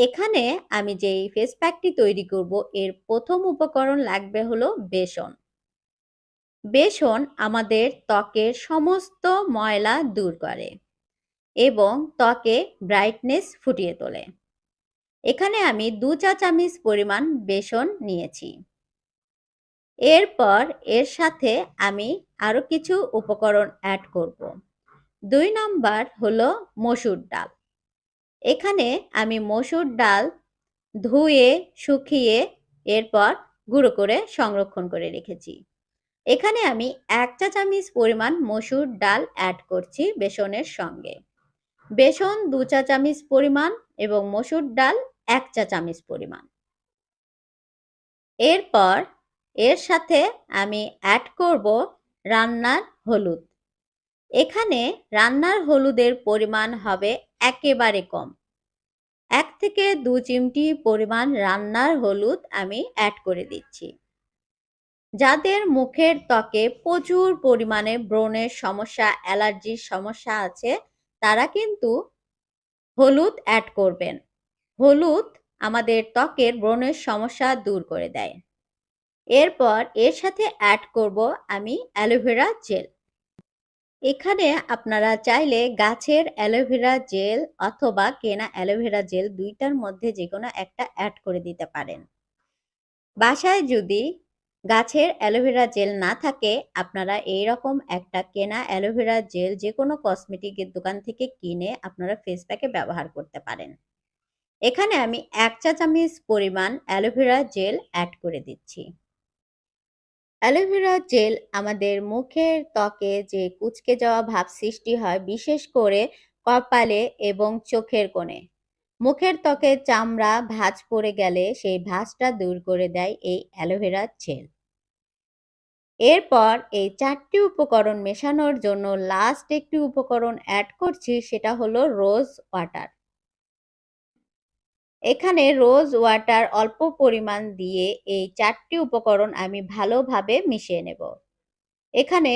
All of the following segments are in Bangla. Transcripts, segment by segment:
এখানে আমি যেই ফেস প্যাকটি তৈরি করব, এর প্রথম উপকরণ লাগবে হলো বেসন। বেসন আমাদের ত্বকের সমস্ত ময়লা দূর করে এবং ত্বকে ব্রাইটনেস ফুটিয়ে তোলে। এখানে আমি দু চা চামচ পরিমাণ বেসন নিয়েছি। এরপর এর সাথে আমি আরও কিছু উপকরণ অ্যাড করব। দুই নম্বর হলো মসুর ডাল। এখানে আমি মসুর ডাল ধুয়ে, শুকিয়ে, এরপর গুঁড়ো করে সংরক্ষণ করে রেখেছি। এখানে আমি এক চা চামচ পরিমাণ মসুর ডাল অ্যাড করছি বেসনের সঙ্গে। বেসন দু চা চামচ পরিমাণ এবং মসুর ডাল এক চা চামচ পরিমাণ। এরপর এর সাথে আমি অ্যাড করব রান্নার হলুদ। এখানে রান্নার হলুদের পরিমাণ হবে একেবারে কম। এক থেকে দু চিমটি পরিমাণ রান্নার হলুদ আমি অ্যাড করে দিচ্ছি। যাদের মুখের ত্বকে প্রচুর পরিমাণে ব্রণের সমস্যা, অ্যালার্জির সমস্যা আছে, তারা কিন্তু হলুদ অ্যাড করবেন। হলুদ আমাদের ত্বকের ব্রণের সমস্যা দূর করে দেয়। এরপর এর সাথে অ্যাড করব আমি অ্যালোভেরা জেল এখানে আপনারা চাইলে গাছের অ্যালোভেরা জেল অথবা কেনা অ্যালোভেরা জেল দুইটার মধ্যে যে কোনো একটা অ্যাড করে দিতে পারেন। বাসায় যদি গাছের অ্যালোভেরা জেল না থাকে, আপনারা এই রকম একটা কেনা অ্যালোভেরা জেল যে কোনো কসমেটিকের দোকান থেকে কিনে আপনারা ফেস প্যাকে ব্যবহার করতে পারেন। এখানে আমি এক চা চামচ পরিমাণ অ্যালোভেরা জেল অ্যাড করে দিচ্ছি। অ্যালোভেরা জেল আমাদের মুখের ত্বকে যে কুচকে যাওয়া ভাব সৃষ্টি হয়, বিশেষ করে কপালে এবং চোখের কোণে। মুখের ত্বকে চামড়া ভাঁজ পড়ে গেলে সেই ভাঁজটা দূর করে দেয় এই অ্যালোভেরা জেল। এরপর এই চারটি উপকরণ মেশানোর জন্য লাস্ট একটি উপকরণ অ্যাড করছি, সেটা হলো রোজ ওয়াটার এখানে রোজ ওয়াটার অল্প পরিমাণ দিয়ে এই চারটি উপকরণ আমি ভালোভাবে মিশিয়ে নেব। এখানে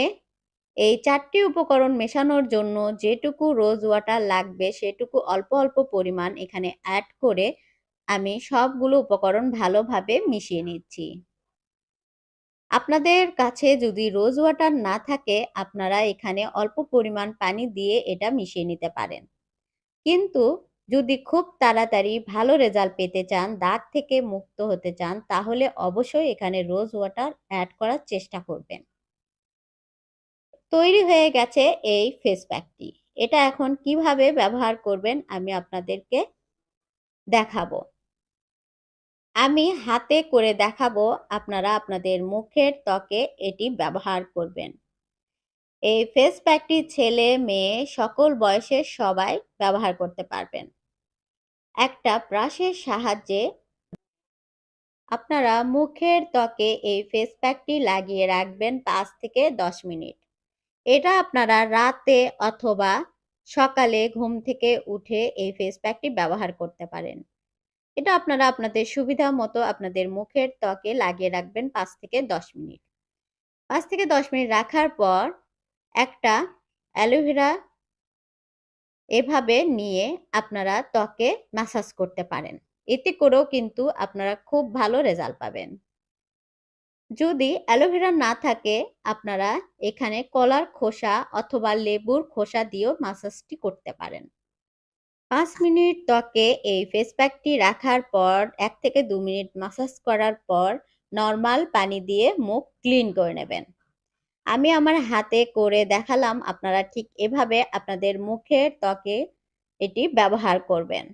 এই চারটি উপকরণ মেশানোর জন্য যেটুকু রোজ ওয়াটার লাগবে সেটুকু অল্প অল্প পরিমাণ এখানে অ্যাড করে আমি সবগুলো উপকরণ ভালোভাবে মিশিয়ে নিচ্ছি। আপনাদের কাছে যদি রোজ ওয়াটার না থাকে, আপনারা এখানে অল্প পরিমাণ পানি দিয়ে এটা মিশিয়ে নিতে পারেন। কিন্তু যদি খুব তাড়াতাড়ি ভালো রেজাল্ট পেতে চান দাগ থেকে মুক্ত হতে চান, তাহলে অবশ্যই এখানে রোজ ওয়াটার অ্যাড করার চেষ্টা করবেন। তৈরি হয়ে গেছে এই ফেস প্যাকটি। এটা এখন কীভাবে ব্যবহার করবেন আমি আপনাদেরকে দেখাবো। আমি হাতে করে দেখাবো, আপনারা আপনাদের মুখের ত্বকে এটি ব্যবহার করবেন। এই ফেস প্যাকটি ছেলে, মেয়ে, সকল বয়সের সবাই ব্যবহার করতে পারবেন। একটা ব্রাশের সাহায্যে আপনারা মুখের ত্বকে এই ফেস প্যাকটি লাগিয়ে রাখবেন পাঁচ থেকে দশ মিনিট। এটা আপনারা রাতে অথবা সকালে ঘুম থেকে উঠে এই ফেস প্যাকটি ব্যবহার করতে পারেন। এটা আপনারা আপনাদের সুবিধা মতো আপনাদের মুখের ত্বকে লাগিয়ে রাখবেন পাঁচ থেকে দশ মিনিট। পাঁচ থেকে দশ মিনিট রাখার পর একটা অ্যালোভেরা এভাবে নিয়ে আপনারা ত্বকে ম্যাসাজ করতে পারেন। এতে করেও কিন্তু আপনারা খুব ভালো রেজাল্ট পাবেন। যদি অ্যালোভেরা না থাকে, আপনারা এখানে কলার খোসা অথবা লেবুর খোসা দিয়েও মাসাজটি করতে পারেন। পাঁচ মিনিট ত্বকে এই ফেস প্যাকটি রাখার পর, এক থেকে দু মিনিট মাসাজ করার পর নর্মাল পানি দিয়ে মুখ ক্লিন করে নেবেন। আমি আমার হাতে করে দেখালাম আপনারা ঠিক এভাবে আপনাদের মুখের ত্বকে এটি ব্যবহার করবেন।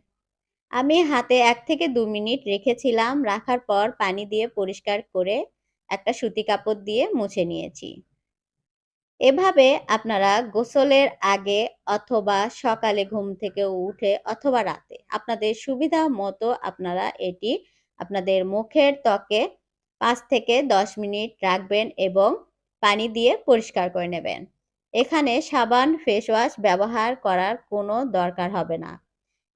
আমি হাতে এক থেকে দু মিনিট রেখেছিলাম, রাখার পর পানি দিয়ে পরিষ্কার করে একটা সুতি কাপড় দিয়ে মুছে নিয়েছি। এভাবে আপনারা গোসলের আগে অথবা সকালে ঘুম থেকে উঠে অথবা রাতে আপনাদের সুবিধা মতো আপনারা এটি আপনাদের মুখের ত্বকে পাঁচ থেকে দশ মিনিট রাখবেন এবং পানি দিয়ে পরিষ্কার করে নেবেন। এখানে সাবান ফেস ওয়াশ ব্যবহার করার কোনো দরকার হবে না।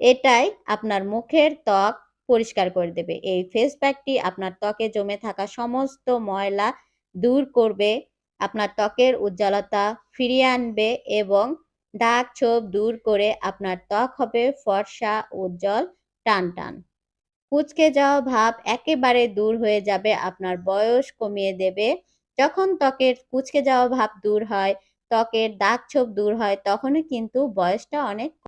এটাই আপনার মুখের ত্বক পরিষ্কার করে দেবে। এই ফেস প্যাকটি আপনার ত্বকে জমে থাকা সমস্ত ময়লা দূর করবে, আপনার ত্বকের উজ্জ্বলতা ফিরিয়ে আনবে এবং দাগ ছোপ দূর করে আপনার ত্বক হবে ফর্সা, উজ্জ্বল টান টান কুচকে যাওয়া ভাব একেবারে দূর হয়ে যাবে, আপনার বয়স কমিয়ে দেবে যখন ত্বকের কুচকে যাওয়া ভাব দূর হয়, ত্বকের দাগ ছোপ দূর হয়, তখনই কিন্তু বয়সটা অনেক